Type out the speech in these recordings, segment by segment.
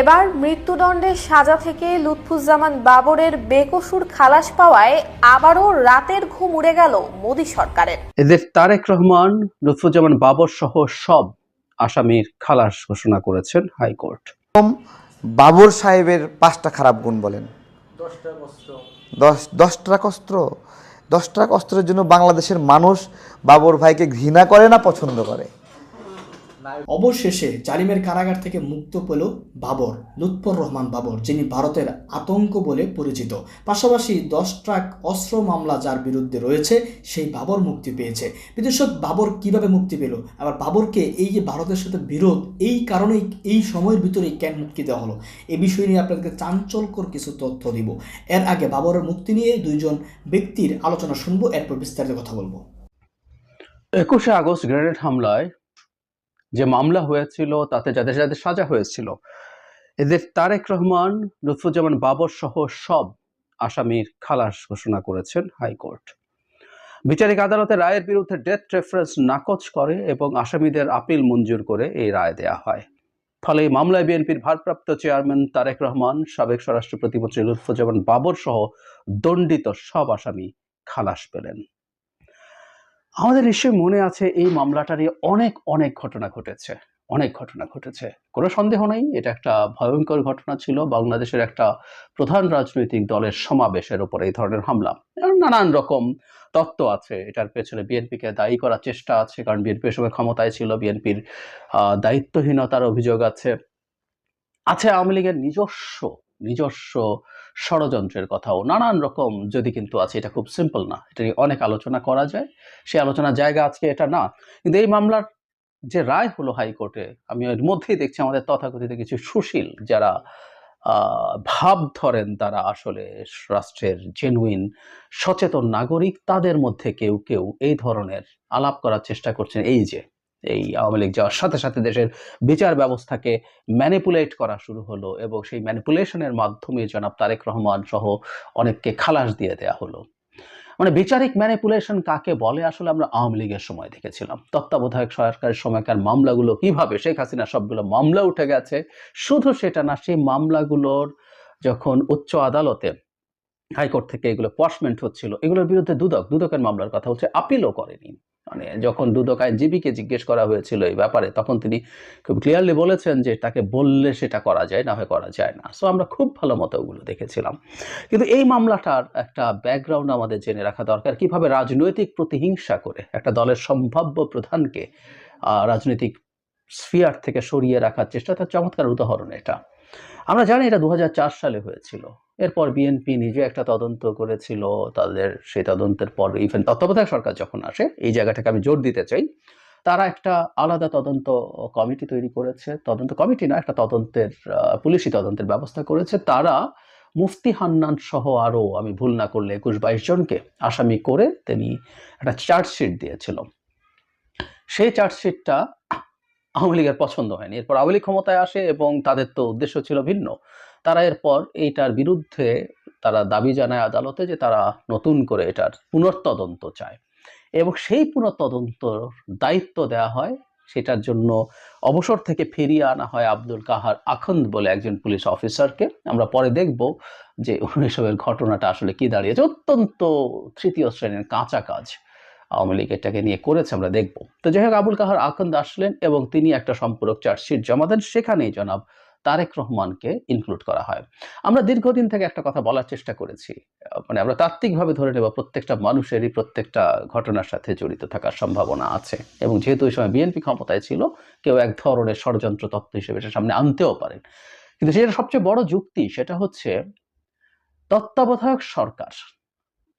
এবার মৃত্যুদণ্ডের সাজা থেকে লুৎফুজ্জামান বাবরের বেকসুর খালাস পাওয়ায় আবারও রাতের ঘুম উড়ে গেল মোদী সরকারের। এদের তারেক রহমান লুৎফুজ্জামান বাবর সহ সব আসামির খালাস ঘোষণা করেছেন হাইকোর্ট। বাবর সাহেবের পাঁচটা খারাপ গুণ বলেন। দশ দশটা কস্ত্র দশটা অস্ত্রের জন্য বাংলাদেশের মানুষ বাবর ভাইকে ঘৃণা করে না পছন্দ করে? অবশেষে জালিমের কারাগার থেকে মুক্ত পেল বাবর, লুৎফর রহমান বাবর, যিনি ভারতের আতঙ্ক বলে পরিচিত। পাশাপাশি দশ ট্রাক অস্ত্র মামলা যার বিরুদ্ধে রয়েছে, সেই বাবর মুক্তি পেয়েছে। বিদেশত বাবর কীভাবে মুক্তি পেল? আবার বাবরকে এই যে ভারতের সাথে বিরোধ, এই কারণেই এই সময়ের ভিতরেই কেন মুক্তি দেওয়া হলো? এ বিষয় নিয়ে আপনাদেরকে চাঞ্চল্যকর কিছু তথ্য দিব। এর আগে বাবরের মুক্তি নিয়ে দুইজন ব্যক্তির আলোচনা শুনব, এরপর বিস্তারিত কথা বলব। একুশে আগস্ট গ্রেনেড হামলায় যে মামলা হয়েছিল তাতে যাদের যাদের সাজা হয়েছিল। এদের তারেক রহমান, লুৎফুজ্জামান বাবর সহ সব আসামির খালাস ঘোষণা করেছেন হাইকোর্ট। বিচারিক আদালতে রায়ের বিরুদ্ধে ডেথ রেফারেন্স নাকচ করে এবং আসামিদের আপিল মঞ্জুর করে এই রায় দেয়া হয়। ফলে মামলায় বিএনপির ভারপ্রাপ্ত চেয়ারম্যান তারেক রহমান, সাবেক স্বরাষ্ট্র প্রতিমন্ত্রী লুৎফুজ্জামান বাবর সহ দণ্ডিত সব আসামি খালাস পেলেন। আমাদের নিশ্চয়ই মনে আছে এই মামলাটারই অনেক অনেক ঘটনা ঘটেছে। অনেক ঘটনা ঘটেছে। কোনো সন্দেহ নেই, এটা একটা ভয়ঙ্কর ঘটনা ছিল। বাংলাদেশের একটা প্রধান রাজনৈতিক দলের সমাবেশের উপর এই ধরনের হামলা। নানান রকম তত্ত্ব আছে। এটার পেছনে বিএনপিকে দায়ী করার চেষ্টা আছে, কারণ বিএনপি সময় ক্ষমতায় ছিল, বিএনপির দায়িত্বহীনতার অভিযোগ আছে। আছে আওয়ামী লীগের নিজস্ব নিজস্ব ষড়যন্ত্রের কথাও, নানান রকম, যদি কিন্তু আছে, এটা খুব সিম্পল না। এটা নিয়ে অনেক আলোচনা করা যায়। সেই আলোচনার জায়গা আজকে এটা না। কিন্তু এই মামলার যে রায় হলো হাইকোর্টে, আমি এর মধ্যেই দেখছি আমাদের তথাকথিত কিছু সুশীল যারা ভাব ধরেন তারা আসলে রাষ্ট্রের জেনুইন সচেতন নাগরিক, তাদের মধ্যে কেউ কেউ এই ধরনের আলাপ করার চেষ্টা করছেন। এই যে এই আওয়ামী লীগ যাওয়ার সাথে সাথে দেশের বিচার ব্যবস্থাকে ম্যানিপুলেট করা শুরু হলো এবং সেই ম্যানিপুলেশনের মাধ্যমে জনাব তারেক রহমান সহ অনেককে খালাস দিয়ে দেয়া হলো। মানে বিচারিক ম্যানিপুলেশন কাকে বলে আসলে আমরা আওয়ামী লীগের সময় দেখেছিলাম। তত্ত্বাবধায়ক সরকারের সময়কার মামলাগুলো কীভাবে শেখ হাসিনা সবগুলো মামলা উঠে গেছে, শুধু সেটা না, সেই মামলাগুলোর যখন উচ্চ আদালতে হাইকোর্ট থেকে এগুলো পশমেন্ট হচ্ছিল, এগুলোর বিরুদ্ধে দুদক, দুদকের মামলার কথা হচ্ছে আপিলও করেনি। মানে যখন দুদক আইনজীবীকে জিজ্ঞেস করা হয়েছিল এই ব্যাপারে, তখন তিনি খুব ক্লিয়ারলি বলেছেন যে তাকে বললে সেটা করা যায়, না হয় করা যায় না। সো আমরা খুব ভালো মতো ওগুলো দেখেছিলাম। কিন্তু এই মামলাটার একটা ব্যাকগ্রাউন্ড আমাদের জেনে রাখা দরকার। কীভাবে রাজনৈতিক প্রতিহিংসা করে একটা দলের সম্ভাব্য প্রধানকে রাজনৈতিক স্ফিয়ার থেকে সরিয়ে রাখার চেষ্টা, তার চমৎকার উদাহরণ এটা। আমরা জানি এটা দু হাজার চার সালে হয়েছিল। এরপর বিএনপি নিজে একটা তদন্ত করেছিল, তাদের সেই তদন্তের পর ইভেন তত্ত্বাবধায়ক সরকার যখন আসে, এই জায়গাটাকে আমি জোর দিতে চাই, তারা একটা আলাদা তদন্ত কমিটি তৈরি করেছে। তদন্ত কমিটি না, একটা তদন্তের পুলিশি তদন্তের ব্যবস্থা করেছে। তারা মুফতি হান্নান সহ আরও আমি ভুল না করলে একুশ বাইশ জনকে আসামি করে তিনি একটা চার্জশিট দিয়েছিল। সেই চার্জশিটটা আওয়ামী লীগের পছন্দ হয়নি। এরপর আওয়ামী লীগ ক্ষমতায় আসে এবং তাদের তো উদ্দেশ্য ছিল ভিন্ন। তারা এরপর এইটার বিরুদ্ধে তারা দাবি জানায় আদালতে যে তারা নতুন করে এটার পুনর্তদন্ত চায়। এবং সেই পুনর্তদন্ত দায়িত্ব দেওয়া হয় সেটার জন্য অবসর থেকে ফিরিয়ে আনা হয় আব্দুল কাহার আখন্দ বলে একজন পুলিশ অফিসারকে। আমরা পরে দেখব যে এসবের ঘটনাটা আসলে কি দাঁড়িয়েছে। অত্যন্ত তৃতীয় শ্রেণির কাঁচা কাজ। আওয়ামী লীগ এটাকে নিয়ে করেছে, আমরা দেখব। তো যাই হোক, আবুল কাহার আখন্দ আসলেন এবং তিনি একটা সম্পূরক চার্জশিট জমা দেন। সেখানেই জনাব তারেক রহমানকে ইনক্লুড করা হয়। আমরা দীর্ঘদিন থেকে একটা কথা বলার চেষ্টা করেছি। মানে আমরা তাত্ত্বিকভাবে ধরে নেব, প্রত্যেকটা মানুষেরই প্রত্যেকটা ঘটনার সাথে জড়িত থাকার সম্ভাবনা আছে। এবং যেহেতু ওই সময় বিএনপি ক্ষমতায় ছিল, কেউ এক ধরনের ষড়যন্ত্র তত্ত্ব হিসেবে সামনে আনতেও পারেন। কিন্তু সেটা সবচেয়ে বড় যুক্তি, সেটা হচ্ছে তত্ত্বাবধায়ক সরকার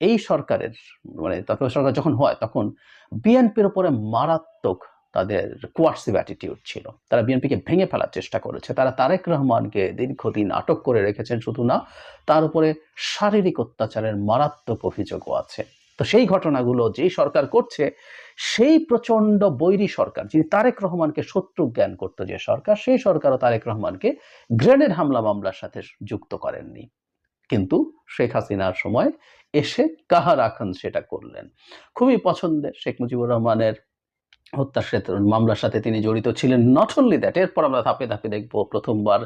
এই সরকারের মানে তত্ত্বাবধায়ক সরকার যখন হয়, তখন বিএনপির উপরে মারাত্মক তাদের কোয়ার্সিভ অ্যাটিটিউড ছিল। তারা বিএনপিকে ভেঙে ফেলার চেষ্টা করেছে। তারা তারেক রহমানকে দীর্ঘদিন আটক করে রেখেছেন, শুধু না, তার উপরে শারীরিক অত্যাচারের মারাত্মক অভিযোগও আছে। তো সেই ঘটনাগুলো যেই সরকার করছে, সেই প্রচণ্ড বৈরী সরকার, যিনি তারেক রহমানকে শত্রু জ্ঞান করতো যে সরকার, সেই সরকারও তারেক রহমানকে গ্রেনেড হামলা মামলার সাথে যুক্ত করেননি। কিন্তু শেখ হাসিনার সময় এসে কাহার আখান সেটা করলেন। খুবই পছন্দের শেখ মুজিবুর রহমানের হত্যার সাথে মামলার সাথে তিনি জড়িত ছিলেন। নট অনলি দ্যাট এরপর আমরা ধাপে ধাপে দেখব প্রথমবার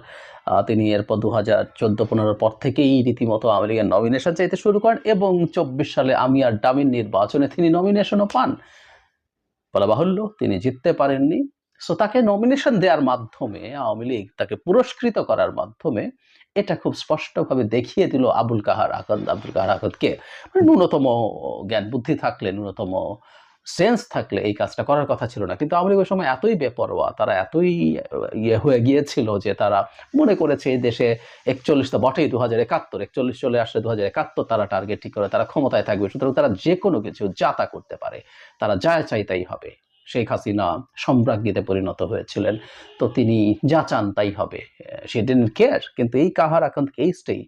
তিনি এরপর দু হাজার চোদ্দ পনেরোর পর থেকেই রীতিমতো লীগের নমিনেশন চাইতে শুরু করেন এবং চব্বিশ সালে আমি আর ডামিন নির্বাচনে তিনি নমিনেশনও পান। বলা বাহুল্য তিনি জিততে পারেননি। সো তাকে নমিনেশন দেওয়ার মাধ্যমে, আওয়ামী লীগ তাকে পুরস্কৃত করার মাধ্যমে এটা খুব স্পষ্টভাবে দেখিয়ে দিল আবুল কাহার আকন্দ আবুল কাহার আকন্দকে মানে ন্যূনতম জ্ঞান বুদ্ধি থাকলে, ন্যূনতম সেন্স থাকলে এই কাজটা করার কথা ছিল না। কিন্তু আওয়ামী ওই সময় এতই বেপরোয়া, তারা এতই ইয়ে হয়ে গিয়েছিল যে তারা মনে করেছে এই দেশে একচল্লিশ তো বটেই দু হাজার একাত্তর, একচল্লিশ চলে আসলে দু হাজার একাত্তর তারা টার্গেট ঠিক করে, তারা ক্ষমতায় থাকবে, সুতরাং তারা যে কোনো কিছু যাতা করতে পারে, তারা যা চাই তাই হবে। শেখ হাসিনা সম্রাজ্ঞীতে পরিণত হয়েছিলেন। তো তিনি যা চান তাই হবে। সে ডিন কেয়ার কিন্তু এই কাহার এখন কেসটাই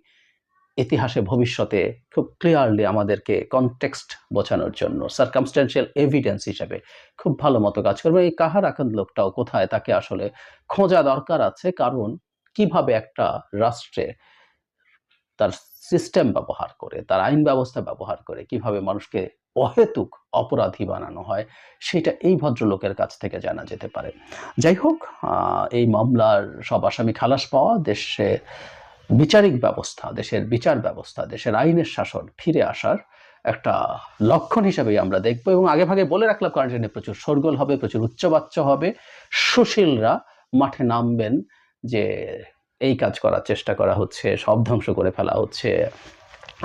ইতিহাসে, ভবিষ্যতে খুব ক্লিয়ারলি আমাদেরকে কনটেক্সট বোঝানোর জন্য সার্কামস্টেন্সিয়াল এভিডেন্স হিসেবে খুব ভালো মতো কাজ করবে। এই কাহার এখন লোকটাও কোথায়, তাকে আসলে খোঁজা দরকার আছে। কারণ কীভাবে একটা রাষ্ট্রে তার সিস্টেম ব্যবহার করে, তার আইন ব্যবস্থা ব্যবহার করে, কীভাবে মানুষকে অহেতুক অপরাধী বানানো হয়, সেটা এই ভদ্রলোকের কাছ থেকে জানা যেতে পারে। যাই হোক এই মামলার সব আসামি খালাস পাওয়া দেশে বিচারিক ব্যবস্থা, দেশের বিচার ব্যবস্থা, দেশের আইনের শাসন ফিরে আসার একটা লক্ষণ হিসাবেই আমরা দেখব এবং আগে ভাগে বলে রাখলাম, কারণ প্রচুর শোরগোল হবে, প্রচুর উচ্চবাচ্য হবে। সুশীলরা মাঠে নামবেন যে, এই কাজ করার চেষ্টা করা হচ্ছে, সব ধ্বংস করে ফেলা হচ্ছে।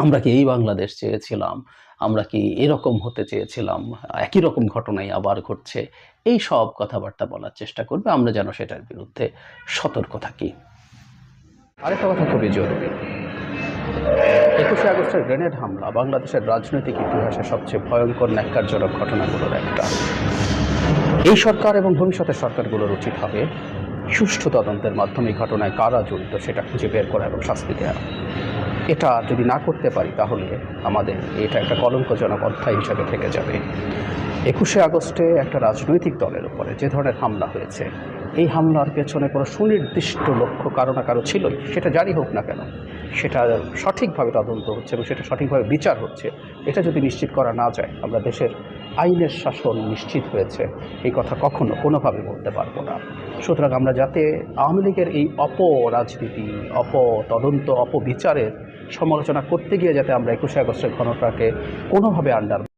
আমরা কি এই বাংলাদেশ চেয়েছিলাম আমরা কি এরকম হতে চেয়েছিলাম? একই রকম ঘটনাই আবার ঘটছে। এই সব কথাবার্তা বলার চেষ্টা করবে, আমরা যেন সেটার বিরুদ্ধে সতর্ক থাকি। আরেকটা কথা খুবই জরুরি। একুশে আগস্টের গ্রেনেড হামলা বাংলাদেশের রাজনৈতিক ইতিহাসে সবচেয়ে ভয়ঙ্কর, ন্যাক্কারজনক ঘটনাগুলোর একটা। এই সরকার এবং ভবিষ্যতের সরকারগুলোর উচিত হবে সুষ্ঠু তদন্তের মাধ্যমে ঘটনায় কারা জড়িত সেটা খুঁজে বের করা এবং শাস্তি দেওয়া। এটা যদি না করতে পারি, তাহলে আমাদের এটা একটা কলঙ্কজনক অধ্যায় হিসাবে থেকে যাবে। একুশে আগস্টে একটা রাজনৈতিক দলের উপরে যে ধরনের হামলা হয়েছে, এই হামলার পেছনে কোনো সুনির্দিষ্ট লক্ষ্য কারও না কারও ছিলই, সেটা জারি হোক না কেন, সেটা সঠিকভাবে তদন্ত হচ্ছে এবং সেটা সঠিকভাবে বিচার হচ্ছে, এটা যদি নিশ্চিত করা না যায়, আমরা দেশের আইনের শাসন নিশ্চিত হয়েছে, এই কথা কখনো কোনোভাবে বলতে পারব না। সুতরাং আমরা যাতে আওয়ামী লীগের এই অপ রাজনীতি অপ তদন্ত অপবিচারের সমালোচনা করতে গিয়ে যাতে আমরা একুশে আগস্টের ঘটনাটাকে কোনোভাবে আন্ডার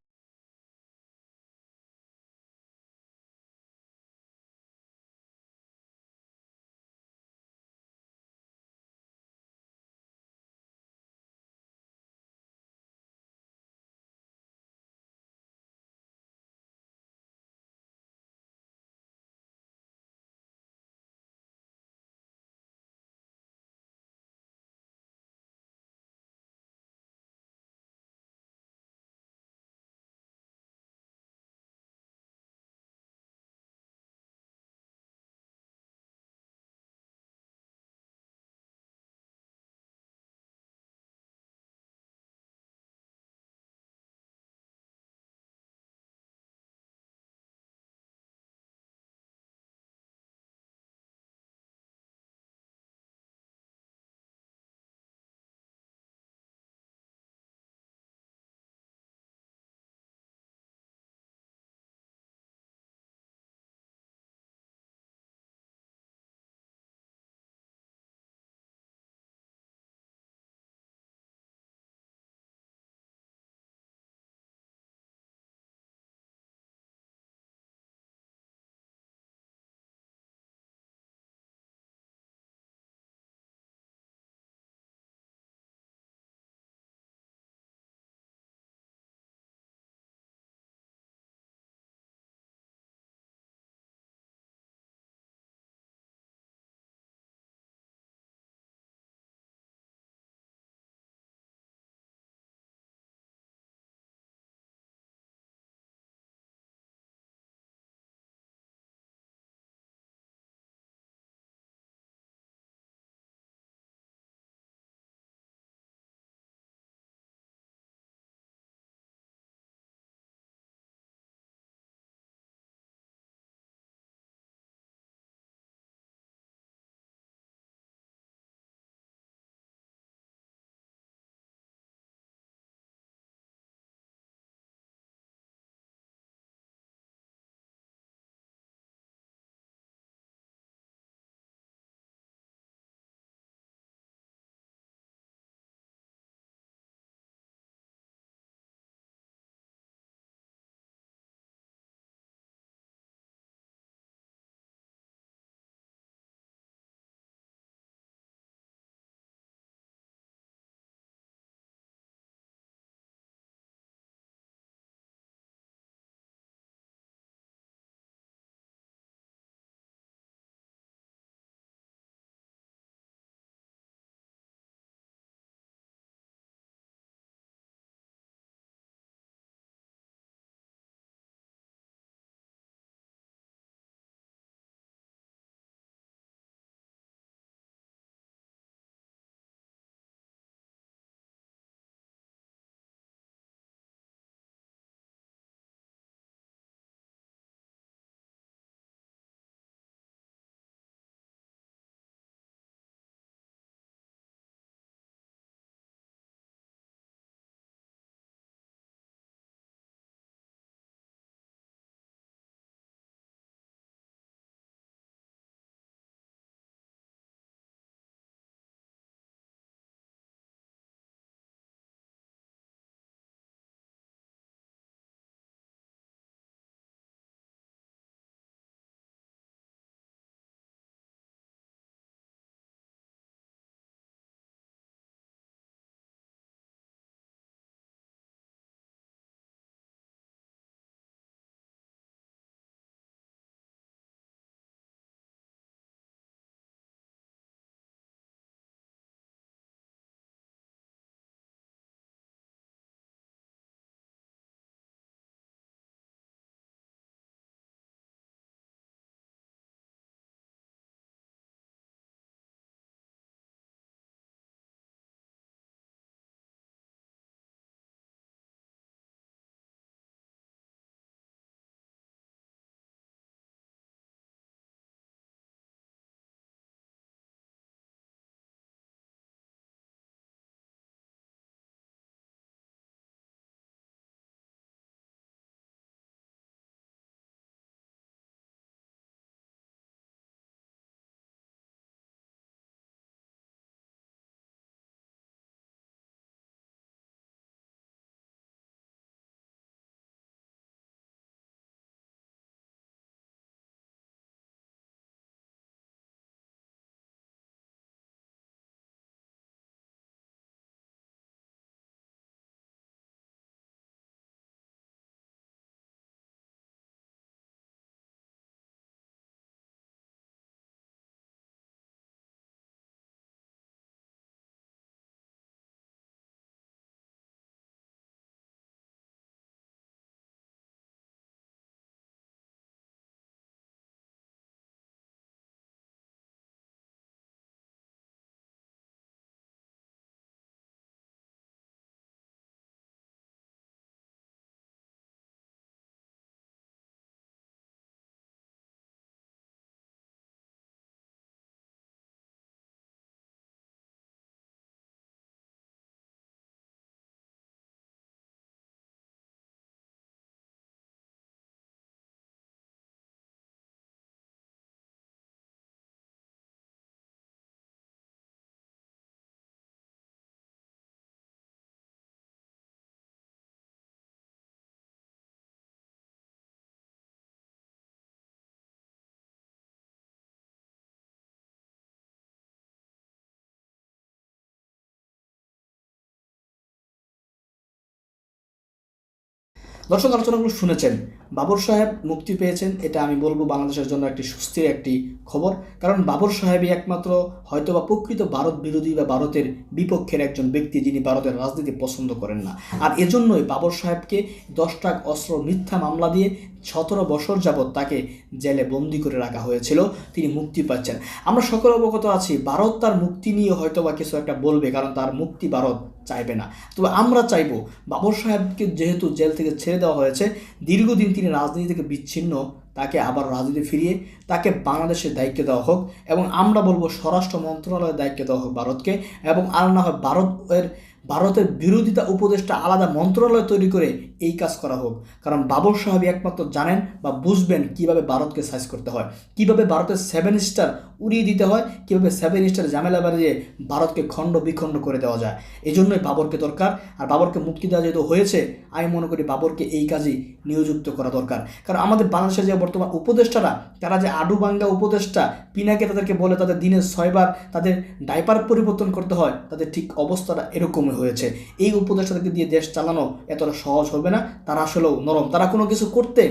দর্শক আলোচনাগুলো শুনেছেন। বাবর সাহেব মুক্তি পেয়েছেন, এটা আমি বলব বাংলাদেশের জন্য একটি সুস্থির একটি খবর। কারণ বাবর সাহেবই একমাত্র হয়তো বা প্রকৃত ভারত বিরোধী বা ভারতের বিপক্ষের একজন ব্যক্তি যিনি ভারতের রাজনীতি পছন্দ করেন না। আর এজন্যই বাবর সাহেবকে দশ ট্রাক অস্ত্র মিথ্যা মামলা দিয়ে সতেরো বছর যাবৎ তাকে জেলে বন্দি করে রাখা হয়েছিল, তিনি মুক্তি পাচ্ছেন। আমরা সকলে অবগত আছি, ভারত তার মুক্তি নিয়ে হয়তো বা কিছু একটা বলবে, কারণ তার মুক্তি ভারত চাইবে না। তবে আমরা চাইব, বাবর সাহেবকে যেহেতু জেল থেকে ছেড়ে দেওয়া হয়েছে, দীর্ঘদিন তিনি রাজনীতি থেকে বিচ্ছিন্ন, তাকে আবার রাজনীতি ফিরিয়ে তাকে বাংলাদেশের দায়িত্ব দেওয়া হোক এবং আমরা বলব স্বরাষ্ট্র মন্ত্রণালয়ের দায়িত্ব দেওয়া হোক ভারতকে এবং আর না হয় ভারতের ভারতের বিরোধিতা উপদেষ্টা আলাদা মন্ত্রণালয় তৈরি করে এই কাজ করা হোক। কারণ বাবর সাহেব একমাত্র জানেন বা বুঝবেন কীভাবে ভারতকে সাইজ করতে হয়। কীভাবে ভারতের সেভেন স্টার উড়িয়ে দিতে হয়, কীভাবে সেভেন স্টার ঝামেলা বাড়িয়ে ভারতকে খণ্ড বিখণ্ড করে দেওয়া যায়। এই জন্যই বাবরকে দরকার। আর বাবরকে মুক্তি দেওয়া যেহেতু হয়েছে, আমি মনে করি বাবরকে এই কাজেই নিয়োযুক্ত করা দরকার। কারণ আমাদের বাংলাদেশের যে বর্তমান উপদেষ্টারা, তারা যে আডুবাঙ্গা উপদেষ্টা, পিনাকে তাদেরকে বলে তাদের দিনে ছয়বার তাদের ডাইপার পরিবর্তন করতে হয়, তাদের ঠিক অবস্থাটা এরকমই হয়েছে। এই উপদেশটাকে দিয়ে দেশ চালানো এতটা সহজ হবে না। তারা আসলেও নরম। তারা কোনো কিছু করতে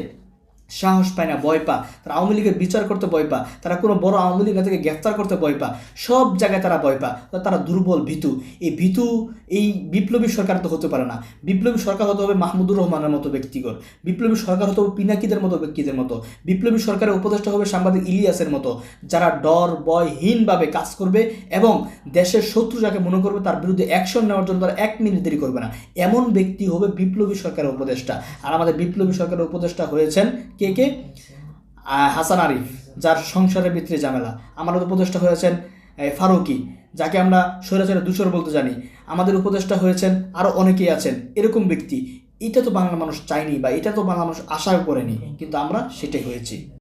সাহস পায় না, ভয় পা তারা আওয়ামী লীগের বিচার করতে ভয় পা তারা কোনো বড় আওয়ামী লীগ নেতাকে গ্রেফতার করতে ভয় পা সব জায়গায় তারা ভয় পা তারা দুর্বল ভীতু। এই ভীতু, এই বিপ্লবী সরকার তো হতে পারে না। বিপ্লবী সরকার হতে হবে মাহমুদুর রহমানের মতো ব্যক্তিগত বিপ্লবী সরকার হতে হবে পিনাকিদের মতো ব্যক্তিদের মতো। বিপ্লবী সরকারের উপদেষ্টা হবে সাংবাদিক ইলিয়াসের মতো, যারা ডর, ভয়হীনভাবে কাজ করবে এবং দেশের শত্রু যাকে মনে করবে তার বিরুদ্ধে অ্যাকশন নেওয়ার জন্য তারা এক মিনিট দেরি করবে না। এমন ব্যক্তি হবে বিপ্লবী সরকারের উপদেষ্টা। আর আমাদের বিপ্লবী সরকারের উপদেষ্টা হয়েছেন কে কে? হাসান আরিফ, যার সংসারের ভিতরে ঝামেলা। আমাদের উপদেষ্টা হয়েছেন ফারুকি, যাকে আমরা স্বৈরাচারে দূষর বলতে জানি। আমাদের উপদেষ্টা হয়েছেন আরও অনেকেই আছেন, এরকম ব্যক্তি। এটা তো বাংলা মানুষ চায়নি বা এটা তো বাংলা মানুষ আশাও করেনি, কিন্তু আমরা সেটাই হয়েছি।